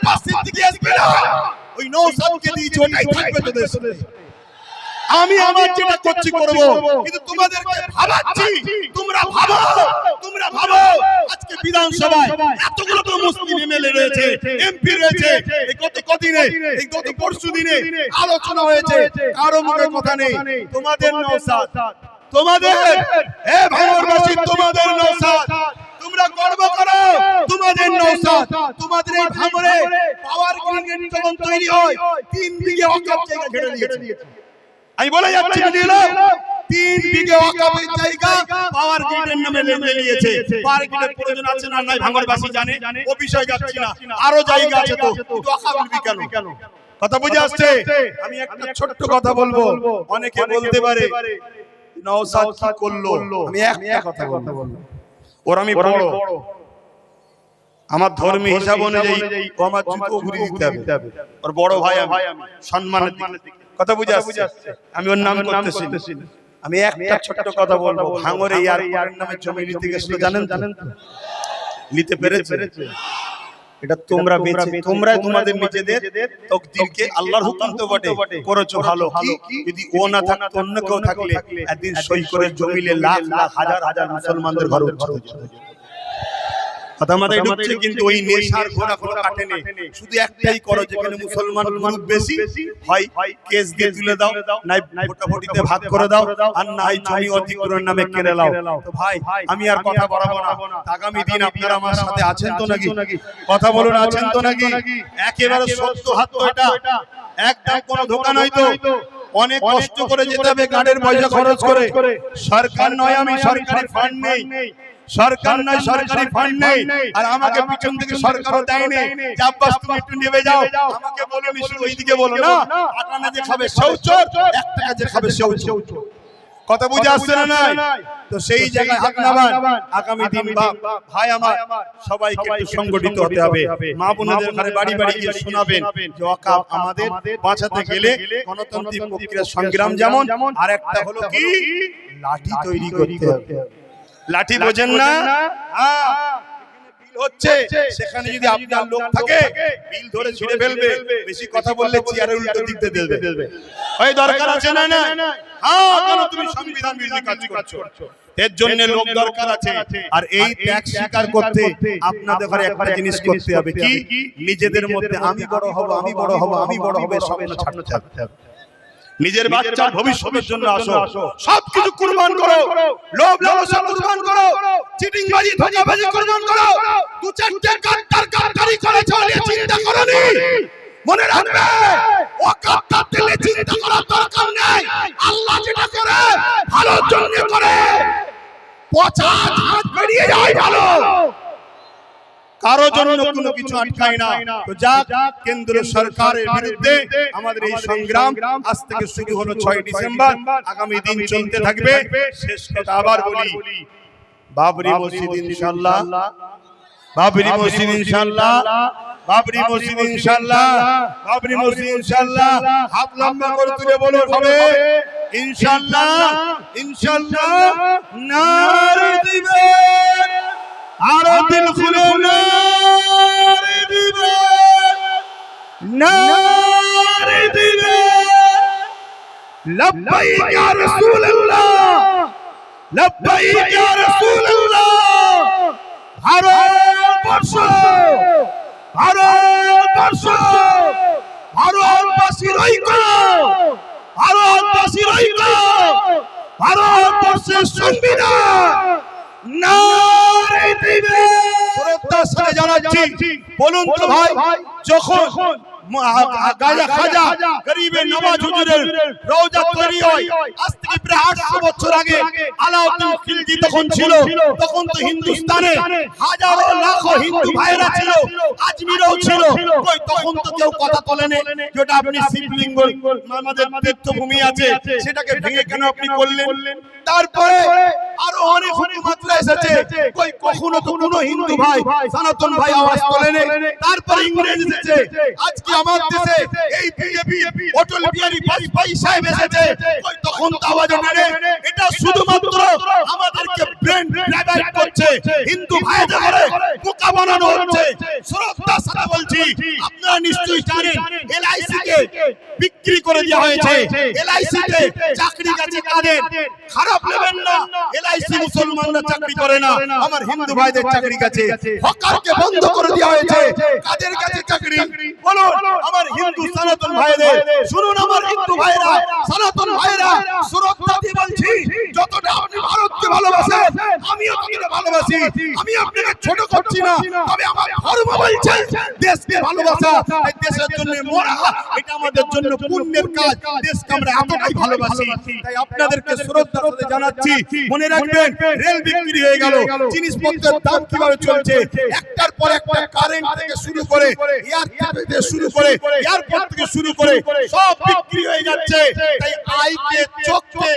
আব্বাস সিদ্দিকী আসবে না ওই নৌসাদকে দিয়েছি ওটাই থাকবে তোদের আমি আমার যেটা করছি করব কিন্তু তোমাদেরকে ভাবাচ্ছি তোমরা ভাবো তোমরা ভাবো। আজকে বিধানসভায় এতগুলো তো মুসলিম এমএলএ রয়েছে এমপি রয়েছে এই গত কদিনে এই গত পরশু দিনে আলোচনা হয়েছে কারও মুখে কথা নেই। তোমাদের নৌসাদ। তোমাদের? এ ভাঙরবাসী তোমাদের নৌসাদ। তোমরা গর্ব করো। তোমাদের নৌসাদ তোমাদের এই ভাঙরে পাওয়ার গ্রিড যখন তৈরি হয়। তিন বিঘে অকাপ জায়গা ছেড়ে দিয়েছে। আমি বলে যাচ্ছি মিডিয়ালো তিন বিঘে ওয়াকাফের জায়গা পাওয়ার গ্রিডের নামে নিয়েছে। পাওয়ার গ্রিডের প্রয়োজন আছে না নাই ভাঙরবাসী জানে। ও বিষয় যাচ্ছি না। আরও জায়গা আছে তো। কিন্তু কেন? কথা বুঝে আসছে? আমি একটা ছোট্ট কথা বলব। অনেকে বলতে পারে নওসাদ কি করল? আমি একটা কথা বলব। ওর আমি বড়। আমার ধর্মী হিসাব অনুযায়ী ও আমার জুতো ঘুরিয়ে দিতে হবে। ওর বড় ভাই আমি। সম্মানের দিকে। কথা বুঝে আসছে? আমি ওর নাম করতেছি। আমি একটা ছোট্ট কথা বলব। ভাঙরে ইয়ার ইয়ার নামে জমি নিতে গেছিল জানেন জানেন নিতে পেরেছে। এটা তোমরা বেঁচে তোমরা তোমাদের নিজেদের তকদিরকে আল্লাহর হুকুম তো বটে। করেছ ভালো। কি যদি ও না থাকতো অন্য কেউ থাকলে একদিন সই করে জমিলে লাখ লাখ হাজার হাজার মুসলমানদের ঘর উচ্ছেদ হয়ে। কথা মাথায় ঢুকছে কিন্তু ওই নেশার ঘোড়া কোনো কাটেনি। শুধু একটাই করো যেখানে মুসলমান গ্রুপ বেশি হয় কেস দিয়ে তুলে দাও নাই ভোটাভুটিতে ভাগ করে দাও আর নাই জমি নামে কেড়ে নাও। তো ভাই আমি আর কথা বাড়াবো না। আগামী দিন আপনারা আমার সাথে আছেন তো নাকি? কথা বলুন আছেন তো নাকি? একেবারে সত্য হাত তো এটা। একদম কোনো ধোকা নয় তো। অনেক কষ্ট করে যেতে হবে গাড়ির পয়সা খরচ করে। সরকার নয় আমি সরকারি ফান্ড নেই সরকার নয় সরকারি ফান্ড নেই। আর আমাকে পিছন থেকে সরকারও দেয়নি। যে আব্বাস তুমি একটু নেমে যাও। আমাকে বলো আমি শুধু ওইদিকে বলো না। আটানা যে খাবে সেও চোর এক টাকা যে খাবে সেও চোর কথা বুঝে আসছে না নাই? তো সেই জায়গায় হাত নামান আগামী দিন বা ভাই আমার সবাইকে একটু সংগঠিত হতে হবে। মা বোনদের ঘরে বাড়ি বাড়ি গিয়ে শোনাবেন। যে ওয়াকাব আমাদের বাঁচাতে গেলে গণতান্ত্রিক প্রক্রিয়া সংগ্রাম যেমন আর একটা হলো কি? লাঠি তৈরি করতে হবে লাঠি বোঝেন না? যেখানে বিল হচ্ছে সেখানে যদি আপনার লোক থাকে বিল ধরে ছিঁড়ে ফেলবে বেশি কথা বললে চেয়ারের উল্টো দিক দেবে। ওই দরকার আছে না না? হ্যাঁ কেন তুমি সংবিধান বিরোধী কাজ করছ? এর জন্য লোক দরকার আছে। আর এই ত্যাগ স্বীকার করতে আপনাদের ঘরে একটা জিনিস করতে হবে। কি? নিজেদের মধ্যে আমি বড় হব আমি বড় হব আমি বড় হবে স্বপ্ন ছাড়তে হবে নিজের বাচ্চার ভবিষ্যতের জন্য আসো। সবকিছু কুরবান করো লোভ লালসা কুরবান করো চিটিং বাজি ধোঁকাবাজি কুরবান করো। দু চারটে কাট্টার কাট্টারি করে চলে চিন্তা করনি? মনে রাখবে ও কাট্টার দিলে চিন্তা করার দরকার নেই। আল্লাহ যেটা করে ভালোর জন্য করে। পচা হাত বেরিয়ে যায় ভালো। কারও জন্য কোনো কিছু আটকায় না। তো যাক কেন্দ্র সরকারের বিরুদ্ধে আমাদের এই সংগ্রাম আজ থেকে শুরু হলো ছয় ডিসেম্বর। আগামী দিন চলতে থাকবে। শেষ কথা আবার বলি। বাবরি মসজিদ ইনশাআল্লাহ। বাবরি মসজিদ ইনশাআল্লাহ। বাবরি মসজিদ ইনশাল্লাহ বাবরি মসজিদ ইনশাআল্লাহ। হাত লম্বা করে তুলে বলো হবে? ইনশাল্লাহ ইনশাল্লাহ নারে দিবে। আরও দিল খুলে নারে দিবে। নারে দিবে। লব্বাইক ইয়া রাসূলুল্লাহ। লব্বাইক ইয়া রাসূলুল্লাহ। ভারতবর্ষ। ভারতবর্ষ। ভারতবাসীর ঐক্য। ভারতবাসীর ঐক্য। ভারতবর্ষের সংবিধান। নারে দিবে শ্রদ্ধার সাথে জানাচ্ছি। বলুন তো ভাই, যখন গাজা খাজা নওয়াজ হুজুরের রওজা তৈরি হয়। আজ থেকে প্রায় 800 বছর আগে আলাউদ্দিন খিলজি তখন ছিল। তখন তো হিন্দুস্তানে হাজারো লাখো হিন্দু ভাইরা ছিল। আজমিরেও ছিল। কই তখন তো কেউ কথা তোলেনি যেটা আপনি শিবলিঙ্গ আমাদের তীর্থভূমি আছে। সেটাকে ভেঙে কেন আপনি করলেন? তারপরে আরও অনেক হুকুমাতরা এসেছে। কই কখনো তো কোনো হিন্দু ভাই সনাতন ভাই আওয়াজ তোলেনি। তারপরে ইংরেজ এসেছে। আজকে আমার দেশে এই বিজেপি অটল বিহারী বাজপেয়ী সাহেব এসেছে। তখন তো আওয়াজ ওঠেনি এটা শুধুমাত্র আমাদেরকে ব্রেন ড্রাইভার করছে। হিন্দু ভাইদের ঘরে বোকা বানানো হচ্ছে। শ্রদ্ধার সাথে বলছি আপনারা নিশ্চয়ই জানেন এলআইসি কে বিক্রি করে দেওয়া হয়েছে। এলআইসি তে চাকরি গেছে কাদের? খারাপ নেবেন না। এলআইসি মুসলমানরা চাকরি করে না। আমার হিন্দু ভাইদের চাকরি গেছে হকারকে বন্ধ করে দেওয়া হয়েছে। কাদের কাছে চাকরি? বলুন আমার হিন্দু সনাতন ভাইদের। শুনুন আমার হিন্দু ভাইরা সনাতন ভাইরা সুরক্ষা দিয়ে বলছি। আমিও ভালোবাসি। আমি আপনাকে ছোট করছি না। তবে আমার ধর্ম বলছে দেশকে ভালোবাসা। এই দেশের জন্য মরা এটা আমাদের জন্য পুণ্যের কাজ। দেশকে আমরা এতটাই ভালোবাসি। তাই আপনাদেরকে শ্রদ্ধার সাথে জানাচ্ছি। মনে রাখবেন রেল বিক্রি হয়ে গেল। জিনিসপত্রের দাম কীভাবে চলছে? একটার পর একটা কারেন্ট থেকে শুরু করে এয়ার থেকে শুরু করে এয়ারপোর্ট থেকে শুরু করে সব বিক্রি হয়ে যাচ্ছে। তাই আইকে চোখকে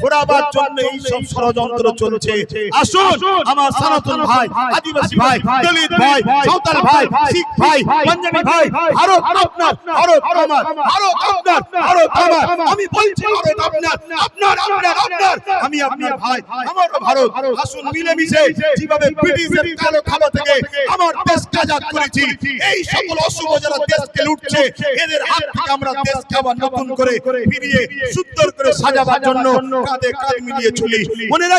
ঘোরাবার জন্য এই সব ষড়যন্ত্র চলছে। আসুন আমার সনাতন ভাই আদিবাসী ভাই দলিত ভাই সাঁওতাল ভাই শিখ ভাই পাঞ্জাবি ভাই ভারত আপনার ভারত আমার ভারত আপনার ভারত আমার। আমি বলছি ভারত আপনার আপনার আপনার আপনার আমি আপনার ভাই আমার ভারত। আসুন মিলেমিশে যেভাবে ব্রিটিশের কালো খাবা থেকে আমার দেশকে আজাদ করেছি। এই সকল অশুভ যারা দেশকে লুটছে এদের হাত থেকে আমরা দেশকে আবার নতুন করে ফিরিয়ে সুন্দর করে সাজাবার জন্য কাঁধে কাঁধ মিলিয়ে চলি মনে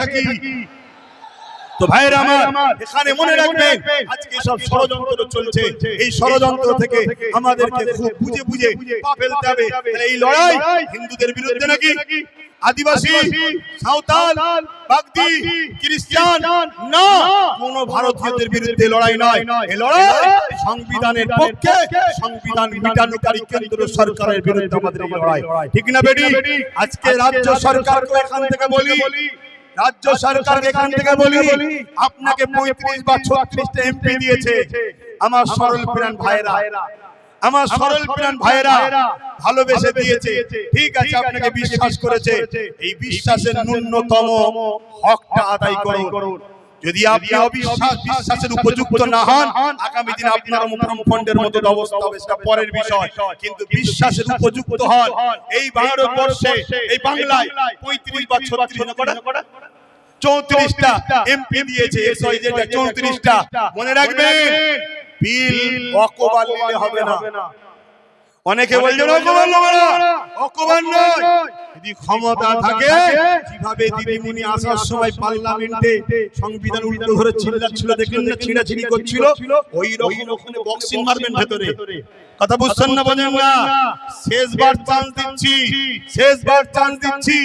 থাকি। তো আমার এখানে মনে রাখবেন আজকে সব ষড়যন্ত্র চলছে। এই ষড়যন্ত্র থেকে আমাদেরকে খুব বুঝে বুঝে পা ফেলতে হবে। এই লড়াই হিন্দুদের বিরুদ্ধে নাকি? আদিবাসী সাঁওতাল বাগদি খ্রিস্টান না কোন ভারতীয়দের বিরুদ্ধে লড়াই নয়। এই লড়াই সংবিধানের পক্ষে সংবিধান মিটানোকারী কেন্দ্র সরকারের বিরুদ্ধে আমাদের লড়াই। ঠিক না বেডি আজকে রাজ্য সরকারকে এখান থেকে বলি রাজ্য সরকার এখান থেকে বলি আপনাকে পঁয়ত্রিশ বা ছত্রিশটা এমপি দিয়েছে আমার সরল প্রাণ ভাইরা আমার সরল প্রাণ ভাইরা ভালোবেসে দিয়েছে। ঠিক আছে আপনাকে বিশ্বাস করেছে। এই বিশ্বাসের ন্যূনতম হকটা আদায় করুন। যদি আপনি অবিশ্বাস বিশ্বাসের উপযুক্ত না হন আগামী দিনে আপনার মুখমণ্ডের মতো অবস্থা হবে সেটা পরের বিষয়। কিন্তু বিশ্বাসের উপযুক্ত হন। এই ভারতবর্ষে এই বাংলায় পঁয়ত্রিশ বা ছত্রিশ চৌত্রিশটা। এমপি দিয়েছে চৌত্রিশটা। মনে রাখবেন? বিল অকবাল নিলে হবে না। অনেকে বলছেন যদি ক্ষমতা থাকে, যেভাবে দিদিমণি আসার সময় পার্লামেন্টে সংবিধান উল্টো ধরে চিল্লাচ্ছিল, দেখলেন না ছিঁড়াছিড়ি করছিল, ওই রকম ওখানে বক্সিং মারবেন ভেতরে। কথা বুঝছেন না, বোঝেন না? শেষবার চান্স দিচ্ছি, শেষবার চান্স দিচ্ছি।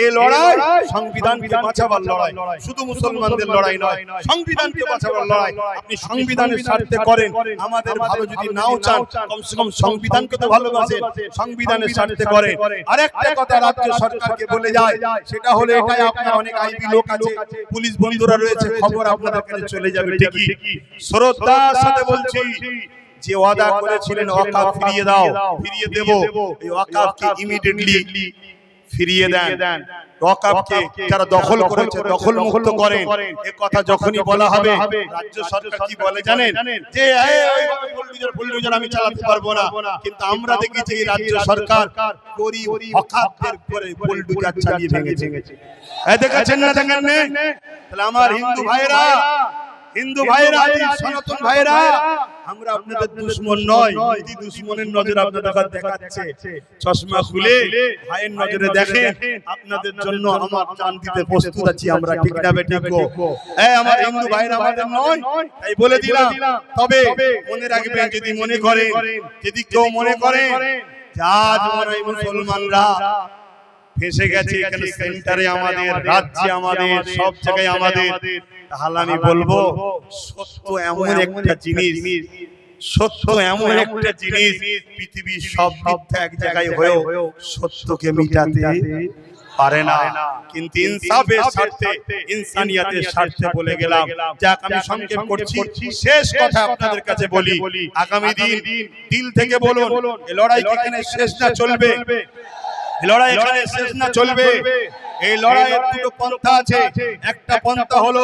এই লড়াই সংবিধানকে বাঁচাবার লড়াই। শুধু মুসলমানদের লড়াই নয়, সংবিধানকে বাঁচাবার লড়াই। আপনি সংবিধানের স্বার্থে করেন, আমাদের ভালো যদি নাও চান, কমসে কম সংবিধানকে তো ভালোবাসে সংবিধানের স্বার্থে করেন আরেকটা কথা রাজ্য সরকারকে বলে যায় সেটা হলে এটাই আপনার অনেক আইবি লোক আছে পুলিশ বন্ধুরা রয়েছে খবর আপনাদের কাছে চলে যাবে ঠিকই। শ্রদ্ধার সাথে বলছি যে ওয়াদা করেছিলেন ওয়াকাফ ফিরিয়ে দাও ফিরিয়ে দেব। এই ওয়াকাফকে ইমিডিয়েটলি ফিরিয়ে দেন। ওয়াকাফকে যারা দখল করেছে দখল মুক্ত করেন। এই কথা যখনই বলা হবে রাজ্য সরকার কি বলে জানেন? যে বুলডোজার আমি চালাতে পারব না। কিন্তু আমরা দেখেছি এই রাজ্য সরকার গরিব হকাপদের করে বুলডোজার চালিয়ে ভেঙেছে। এই দেখেছেন না দেখেন না? তাহলে আমার হিন্দু ভাইরা হিন্দু ভাইরা সনাতন ভাইরা। আমরা আপনাদের দুশ্মন নয়। যদি দুশ্মনের নজর আপনাদের দেখাচ্ছে। চশমা খুলে ভাইয়ের নজরে দেখেন। আপনাদের জন্য আমার জান দিতে প্রস্তুত আছি আমরা ঠিক না আমার হিন্দু ভাইরা আমাদের নয়। তাই বলে দিলাম। তবে মনে রাখবেন যদি মনে করেন যদি কেউ মনে করে যা মুসলমানরা ফেসে গেছে এখানে সেন্টারে আমাদের রাজ্যে আমাদের সব জায়গায় আমাদের। তাহলে আমি বলব সত্য এমন একটা জিনিস সত্য এমন একটা জিনিস পৃথিবীর সব মিথ্যা এক জায়গায় হয়েও সত্যকে মিটাতে পারে না। কিন্তু ইনসাফের স্বার্থে ইনসানিয়াতের স্বার্থে বলে গেলাম। যাক আমি সংক্ষেপ করছি। শেষ কথা আপনাদের কাছে বলি। আগামী দিন দিল থেকে বলুন এই লড়াই এখানে শেষ না চলবে। লড়াই এখানে শেষ না চলবে। এই লড়াইয়ের দুটো পন্থা আছে। একটা পন্থা হলো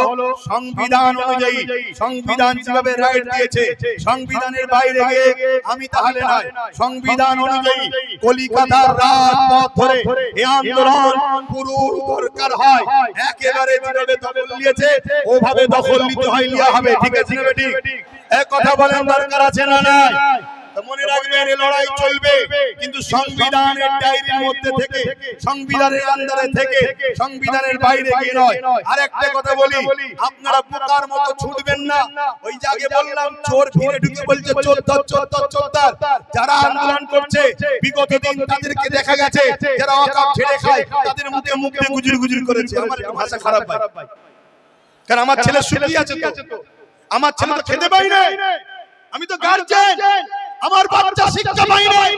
সংবিধান অনুযায়ী। সংবিধান যেভাবে রাইট দিয়েছে সংবিধানের বাইরে গিয়ে আমি তাহলে নয়। সংবিধান অনুযায়ী কলিকাতার রাজপথ ধরে এই আন্দোলন পুরো দরকার হয়। একেবারে যেভাবে দখল নিয়েছে ওভাবে দখল নিতে হয় লিয়া হবে। ঠিক আছে ঠিক এক কথা বলেন দরকার আছে না নাই। মনে রাখবেন লড়াই চলবে কিন্তু সংবিধানের ডায়েরির মধ্যে থেকে সংবিধানের আন্ডারে থেকে সংবিধানের বাইরে গিয়ে নয়। আর একটা কথা বলি আপনারা বোকার মতো ছুটবেন না। ওই জায়গায় বললাম চোর ভিড়ে ঢুকে বলছে চোর ধর চোর ধর চোর ধর যারা আন্দোলন করছে বিগত দিন তাদেরকে দেখা গেছে যারা অকাপ ছেড়ে খায় তাদের মুখে মুখে গুজুর গুজুর করেছে আমার ভাষা খারাপ ভাই। কারণ আমার ছেলে সুখী আছে তো? আমার ছেলে তো খেতে পাই না আমি তো গার্জেন আমার বাচ্চা শিক্ষা পাই নাই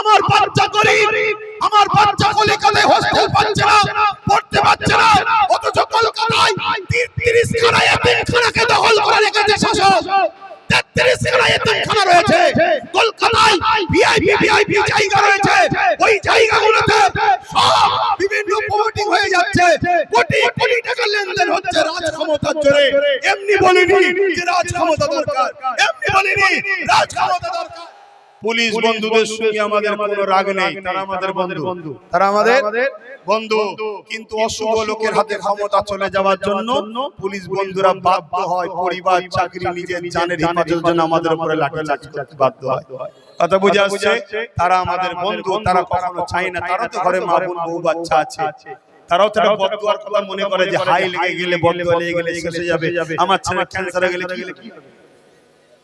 আমার বাচ্চা গরিব। আমার বাচ্চা কলকাতায় হোস্টেল পাচ্ছে না। পড়তে পারছে না। অথচ কলকাতায় 33 খানা এতিমখানাকে দখল করে রেখেছে শাসক। 33 খানা এতিমখানা রয়েছে। কলকাতায় ভিআইপি ভিআইপি জায়গা রয়েছে। ওই জায়গাগুলোতে সব বিভিন্ন প্রমোটিং হয়ে যাচ্ছে। হচ্ছে রাজ ক্ষমতার জোরে এমনি বলিনি যে রাজ ক্ষমতা দরকার। এমনি বলিনি রাজ ক্ষমতা দরকার। পুলিশ বন্ধুদের সঙ্গে আমাদের কোনো রাগ নেই। তারা আমাদের বন্ধু। তারা আমাদের বন্ধু। কিন্তু অশুভ লোকের হাতে ক্ষমতা চলে যাওয়ার জন্য পুলিশ বন্ধুরা বাধ্য হয় পরিবার চাকরি নিজের জানের হেফাজতের জন্য আমাদের উপরে লাঠিচার্জ করতে বাধ্য হয়। কথা বুঝে আসছে? তারা আমাদের বন্ধু। তারা কখনো চায় না। তারা তো ঘরে মা বোন বউ বাচ্চা আছে। তারাও তারা বদুয়ার কথা মনে করে যে হাই লেগে গেলে বদুয়া লেগে গেলে শেষে যাবে। আমার ছেলে ক্যান্সার হয়ে গেলে কি কি হবে?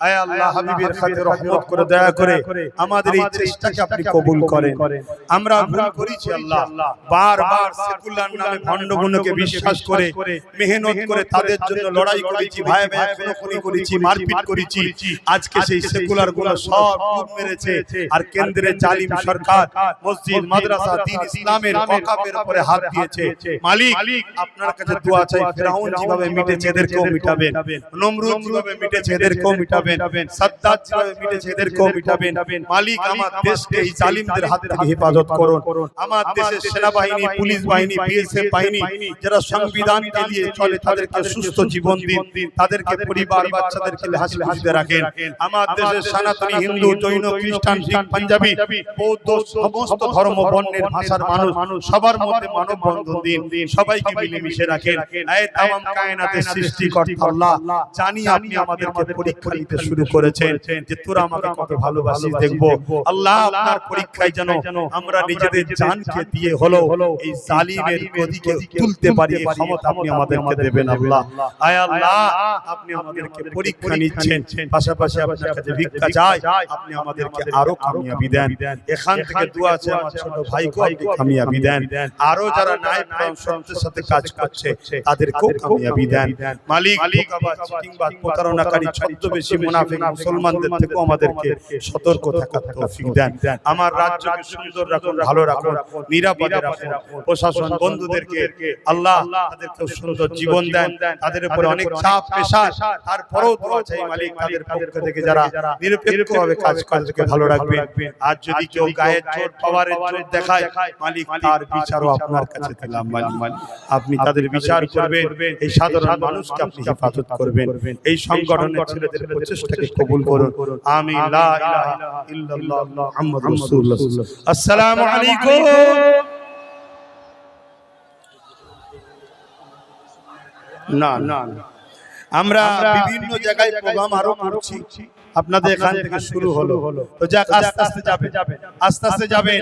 আয় আল্লাহ হাবিবের খাতে রহমত করে দয়া করে আমাদের এই চেষ্টাকে আপনি কবুল করেন। আমরা ভুল করেছি আল্লাহ। বারবার সেকুলার নামে ভণ্ডগুণকে বিশ্বাস করে মেহনত করে তাদের জন্য লড়াই করেছি ভাই ভাই খুনোখুনি করেছি মারপিট করেছি। আজকে সেই সেকুলারগুলো সব ডুব মেরেছে। আর কেন্দ্রে জালিম সরকার মসজিদ মাদ্রাসা দিন ইসলামের ওয়াকাফের উপরে হাত দিয়েছে। মালিক আপনার কাছে দোয়া চাই ফেরাউন যেভাবে মিটেছে এদেরকেও মিটাবেন নমরুদ যেভাবে মিটেছে এদেরকেও মিটাবেন সাদ্দাত যেভাবে মিটেছে এদেরকেও মিটাবেন। মালিক আমার দেশকে এই জালিমদের হাত থেকে হেফাজত করুন। আমার দেশের সেনাবাহিনী পুলিশ বাহিনী বিএসএফ বাহিনী যারা সংবিধানকে দিয়ে চলে তাদেরকে সুস্থ জীবন দিন। তাদেরকে পরিবার বাচ্চাদেরকে হাসি খুশিতে রাখেন। আমার দেশের সনাতনী হিন্দু জৈন খ্রিস্টান শিখ পাঞ্জাবি বৌদ্ধ সমস্ত ধর্ম বর্ণের ভাষার মানুষ সবার মধ্যে মানব বন্ধন দিন সবাইকে মিলেমিশে রাখেন। এই তামাম কায়নাতের সৃষ্টিকর্তা আল্লাহ জানি আপনি আমাদেরকে পরীক্ষা নিতে শুরু করেছেন যে তোরা আমাকে কত ভালোবাসিস দেখব। আল্লাহ আপনার পরীক্ষায় যেন আমরা নিজেদের জানকে দিয়ে হলো এই জালিমের গদিকে তুলতে পারি এই ক্ষমতা আপনি আমাদেরকে দেবেন আল্লাহ। আয় আল্লাহ আপনি আমাদেরকে পরীক্ষা নিচ্ছেন পাশাপাশি আপনার কাছে ভিক্ষা চাই আপনি আমাদেরকে আরও কামিয়াবি দেন। এখান থেকে দোয়া আছে আমার ছোট ভাইকে আপনি কামিয়াবি দেন। আরও যারা নাই সন্তের সাথে কাজ করছে তাদেরকেও কামিয়াবি দেন। মালিক চিটিংবাজ প্রতারণাকারী ছদ্মবেশী মুনাফিক মুসলমানদের থেকেও আমাদেরকে সতর্ক থাকার তৌফিক দেন। আমার রাজ্যকে সুন্দর রাখুন ভালো রাখুন নিরাপদে রাখুন প্রশাসন বন্ধুদেরকে আল্লাহ তাদেরকে সুন্দর জীবন দেন। তাদের উপরে অনেক চাপ পেশার তারপরেও দোয়া চাই মালিক তাদের পক্ষ থেকে যারা নিরপেক্ষভাবে কাজ কাজকে ভালো রাখবেন। আর যদি কেউ গায়ের জোর পাওয়ারের জোর দেখায় মালিক তার বিচারও আপনার কাছে দিলাম মালিক। আপনি তাদের বিচার করবেন এই সাধারণ মানুষকে আপনি হেফাজত করবেন এই সংগঠনের ছেলেদের প্রচেষ্টাকে কবুল করুন আমিন লা ইলাহা ইল্লাল্লাহ মুহাম্মাদুর রাসূলুল্লাহ। আসসালামু আলাইকুম। না না না। আমরা বিভিন্ন জায়গায় প্রোগ্রাম আরও করছি। আপনাদের এখান থেকে শুরু হলো তো যাক আস্তে আস্তে যাবে আস্তে আস্তে যাবে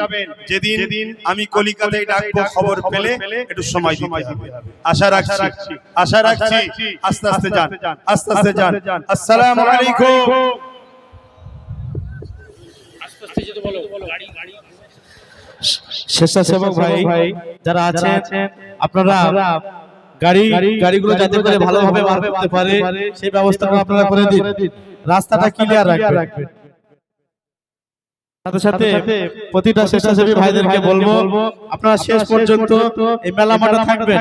যেদিন আমি কলিকাতায় ডাকবো খবর পেলে একটু সময় দিতে হবে আশা রাখছি আশা রাখছি আস্তে আস্তে যান আস্তে আস্তে যান আসসালামু আলাইকুম স্বেচ্ছাসেবক ভাই যারা আছেন আপনারা গাড়ি গাড়িগুলো যাতে করে ভালোভাবে বার করতে পারে সেই ব্যবস্থাটা আপনারা করে দিন রাস্তাটা ক্লিয়ার রাখবে। সাথে সাথে প্রতিটা স্বেচ্ছাসেবী ভাইদেরকে বলব আপনারা শেষ পর্যন্ত এই মেলা মাঠে থাকবেন।